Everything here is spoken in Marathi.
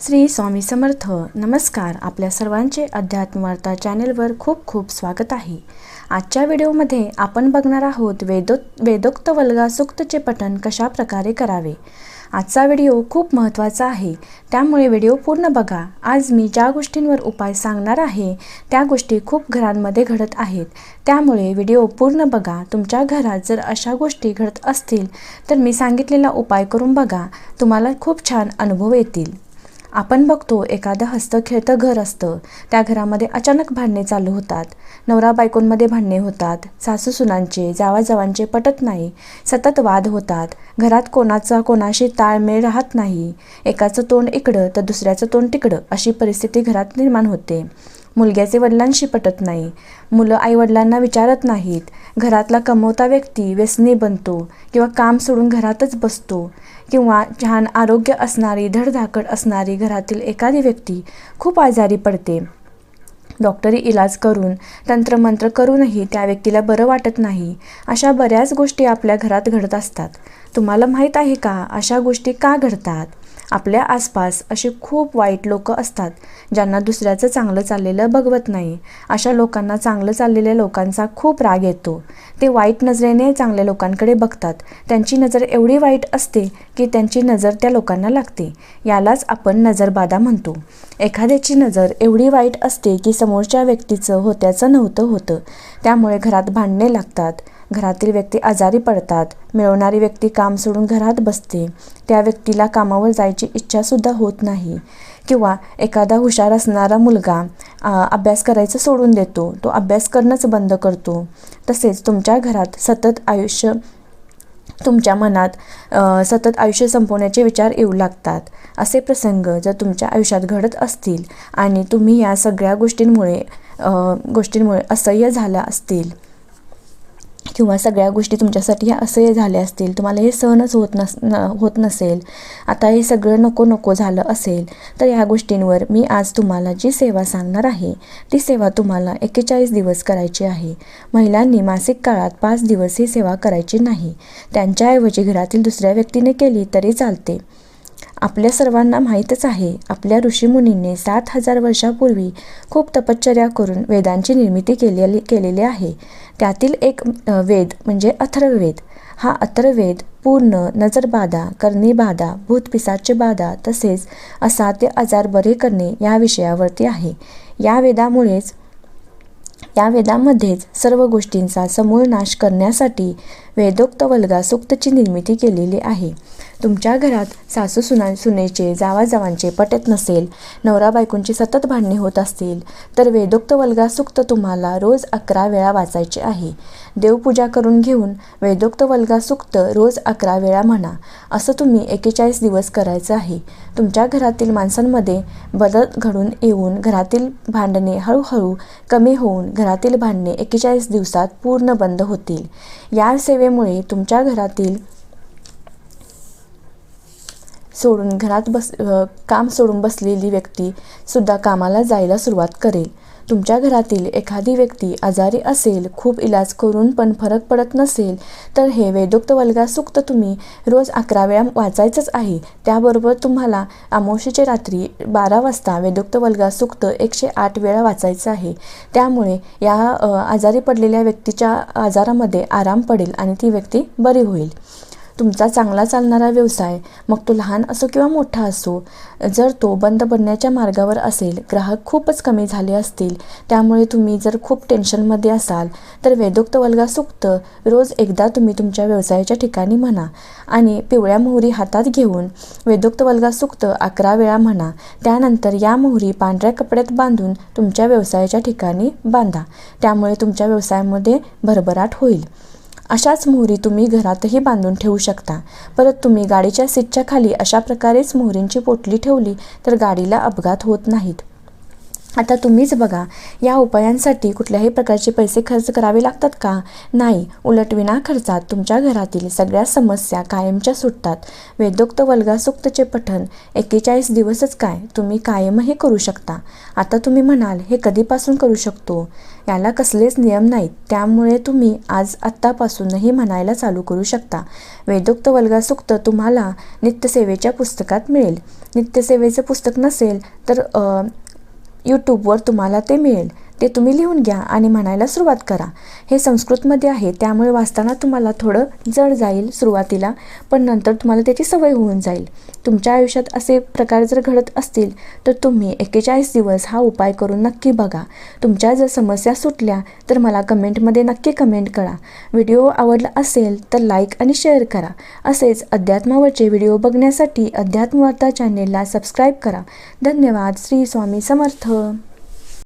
श्री स्वामी समर्थ. नमस्कार. आपल्या सर्वांचे अध्यात्मवार्ता चॅनेलवर खूप खूप स्वागत आहे. आजच्या व्हिडिओमध्ये आपण बघणार आहोत वेदो वेदोक्त वल्गा सुक्तचे पठण कशा प्रकारे करावे. आजचा व्हिडिओ खूप महत्त्वाचा आहे. त्यामुळे व्हिडिओ पूर्ण बघा. आज मी ज्या गोष्टींवर उपाय सांगणार आहे त्या गोष्टी खूप घरांमध्ये घडत आहेत. त्यामुळे व्हिडिओ पूर्ण बघा. तुमच्या घरात जर अशा गोष्टी घडत असतील तर मी सांगितलेला उपाय करून बघा. तुम्हाला खूप छान अनुभव येतील. आपण बघतो एखादं हस्तखेळतं घर असतं. त्या घरामध्ये अचानक भांडणे चालू होतात. नवरा बायकोंमध्ये भांडणे होतात. सासू सुनांचे जावाजावांचे पटत नाही. सतत वाद होतात. घरात कोणाचा कोणाशी ताळमेळ राहत नाही. एकाचं तोंड इकडं तर दुसऱ्याचं तोंड तिकडं अशी परिस्थिती घरात निर्माण होते. मुलग्याचे वडिलांशी पटत नाही. मुलं आईवडिलांना विचारत नाहीत. घरातला कमवता व्यक्ती व्यसनी बनतो किंवा काम सोडून घरातच बसतो किंवा छान आरोग्य असणारी धडधाकड असणारी घरातील एखादी व्यक्ती खूप आजारी पडते. डॉक्टरी इलाज करून तंत्रमंत्र करूनही त्या व्यक्तीला बरं वाटत नाही. अशा बऱ्याच गोष्टी आपल्या घरात घडत असतात. तुम्हाला माहीत आहे का? अशा गोष्टी का घडतात? आपल्या आसपास असे खूप वाईट लोक असतात ज्यांना दुसऱ्याचं चांगलं चाललेलं बघवत नाही. अशा लोकांना चांगलं चाललेल्या लोकांचा खूप राग येतो. ते वाईट नजरेने चांगल्या लोकांकडे बघतात. त्यांची नजर एवढी वाईट असते की त्यांची नजर त्या लोकांना लागते. यालाच आपण नजरबाधा म्हणतो. एखाद्याची नजर एवढी वाईट असते की समोरच्या व्यक्तीचं होत्याचं नव्हतं होतं. त्यामुळे घरात भांडणे लागतात. घरातील व्यक्ती आजारी पडतात. मिळवणारी व्यक्ती काम सोडून घरात बसते. त्या व्यक्तीला कामावर जायची इच्छासुद्धा होत नाही. किंवा एखादा हुशार असणारा मुलगा अभ्यास करायचं सोडून देतो. तो अभ्यास करणंच बंद करतो. तसेच तुमच्या घरात सतत आयुष्य तुमच्या मनात सतत आयुष्य संपवण्याचे विचार येऊ लागतात. असे प्रसंग जर तुमच्या आयुष्यात घडत असतील आणि तुम्ही या सगळ्या गोष्टींमुळे गोष्टींमुळे असह्य झाल्या असतील किंवा सगळ्या गोष्टी तुमच्यासाठी ह्या असह्य झाल्या असतील तुम्हाला हे सहनच होत नस न होत नसेल आता हे सगळं नको नको झालं असेल तर ह्या गोष्टींवर मी आज तुम्हाला जी सेवा सांगणार आहे ती सेवा तुम्हाला एक्केचाळीस दिवस करायची आहे. महिलांनी मासिक काळात पाच दिवस ही सेवा करायची नाही. त्यांच्याऐवजी घरातील दुसऱ्या व्यक्तीने केली तरी चालते. आपल्या सर्वांना माहीतच आहे आपल्या ऋषीमुनींनी सात हजार वर्षापूर्वी खूप तपश्चर्या करून वेदांची निर्मिती केलेली केलेली आहे. त्यातील एक वेद म्हणजे अथर्ववेद. हा अथर्ववेद पूर्ण नजरबाधा कर्णीबाधा भूतपिसाचे बाधा तसेच असाध्य आजार बरे करणे या विषयावरती आहे. या वेदामुळेच या वेदामध्येच सर्व गोष्टींचा समूळ नाश करण्यासाठी वेदोक्त वल्गा सुक्तची निर्मिती केलेली आहे. तुमच्या घरात सासू सुना सुनेचे जावाजावांचे पटत नसेल नवरा बायकोंची सतत भांडणे होत असतील तर वेदोक्त वल्गा सुक्त तुम्हाला रोज अकरा वेळा वाचायचे आहे. देवपूजा करून घेऊन वेदोक्त वल्गा सुक्त रोज अकरा वेळा म्हणा असं तुम्ही एकेचाळीस दिवस करायचं आहे. तुमच्या घरातील माणसांमध्ये बदल घडून येऊन घरातील भांडणे हळूहळू कमी होऊन घरातील भांडणे एकेचाळीस दिवसात पूर्ण बंद होतील. या सेवेमुळे तुमच्या घरातील सोडून घरात बस काम सोडून बसलेली व्यक्ती सुद्धा कामाला जायला सुरुवात करेल. तुमच्या घरातील एखादी व्यक्ती आजारी असेल खूप इलाज करून पण फरक पडत नसेल तर हे वेदोक्त वल्गा तुम्ही रोज अकरा वेळा वाचायचंच आहे. त्याबरोबर तुम्हाला अमावशीच्या रात्री बारा वाजता वेदोक्त वल्गा एकशे आठ वेळा वाचायचं आहे. त्यामुळे या आजारी पडलेल्या व्यक्तीच्या आजारामध्ये आराम पडेल आणि ती व्यक्ती बरी होईल. तुमचा चांगला चालणारा व्यवसाय मग तो लहान असो किंवा मोठा असो जर तो बंद पडण्याच्या मार्गावर असेल ग्राहक खूपच कमी झाले असतील त्यामुळे तुम्ही जर खूप टेन्शनमध्ये असाल तर वेदोक्त वल्गा सुक्त रोज एकदा तुम्ही तुमच्या व्यवसायाच्या ठिकाणी म्हणा आणि पिवळ्या मोहरी हातात घेऊन वेदोक्त वल्गा सुक्त अकरा वेळा म्हणा त्यानंतर या मोहरी पांढऱ्या कपड्यात बांधून तुमच्या व्यवसायाच्या ठिकाणी बांधा त्यामुळे तुमच्या व्यवसायामध्ये भरभराट होईल. अशाच मोहरी तुम्ही घरातही बांधून ठेवू शकता. परत तुम्ही गाडीच्या सीटच्या खाली अशा प्रकारेच मोहरींची पोटली ठेवली तर गाडीला अपघात होत नाहीत. आता तुम्हीच बघा या उपायांसाठी कुठल्याही प्रकारचे पैसे खर्च करावे लागतात का? नाही उलट विना खर्चात तुमच्या घरातील सगळ्या समस्या कायमच्या सुटतात. वेदोक्त वल्गासुक्तचे पठण एक्केचाळीस दिवसच काय? तुम्ही कायमही करू शकता. आता तुम्ही म्हणाल हे कधीपासून करू शकतो? याला कसलेच नियम नाहीत त्यामुळे तुम्ही आज आत्तापासूनही म्हणायला चालू करू शकता. वेदोक्त वल्गासूक्त तुम्हाला नित्यसेवेच्या पुस्तकात मिळेल. नित्यसेवेचं पुस्तक नसेल तर यूट्यूबवर तुम्हाला ते मिळेल. ते तुम्ही लिहून घ्या आणि म्हणायला सुरुवात करा. हे संस्कृतमध्ये आहे त्यामुळे वाचताना तुम्हाला थोडं जड जाईल सुरुवातीला पण नंतर तुम्हाला त्याची सवय होऊन जाईल. तुमच्या आयुष्यात असे प्रकार जर घडत असतील तर तुम्ही एक्केचाळीस दिवस हा उपाय करून नक्की बघा. तुमच्या जर समस्या सुटल्या तर मला कमेंटमध्ये नक्की कमेंट करा. व्हिडिओ आवडला असेल तर लाईक आणि शेअर करा. असेच अध्यात्मावरचे व्हिडिओ बघण्यासाठी अध्यात्मवार्ता चॅनेलला सबस्क्राईब करा. धन्यवाद. श्री स्वामी समर्थ.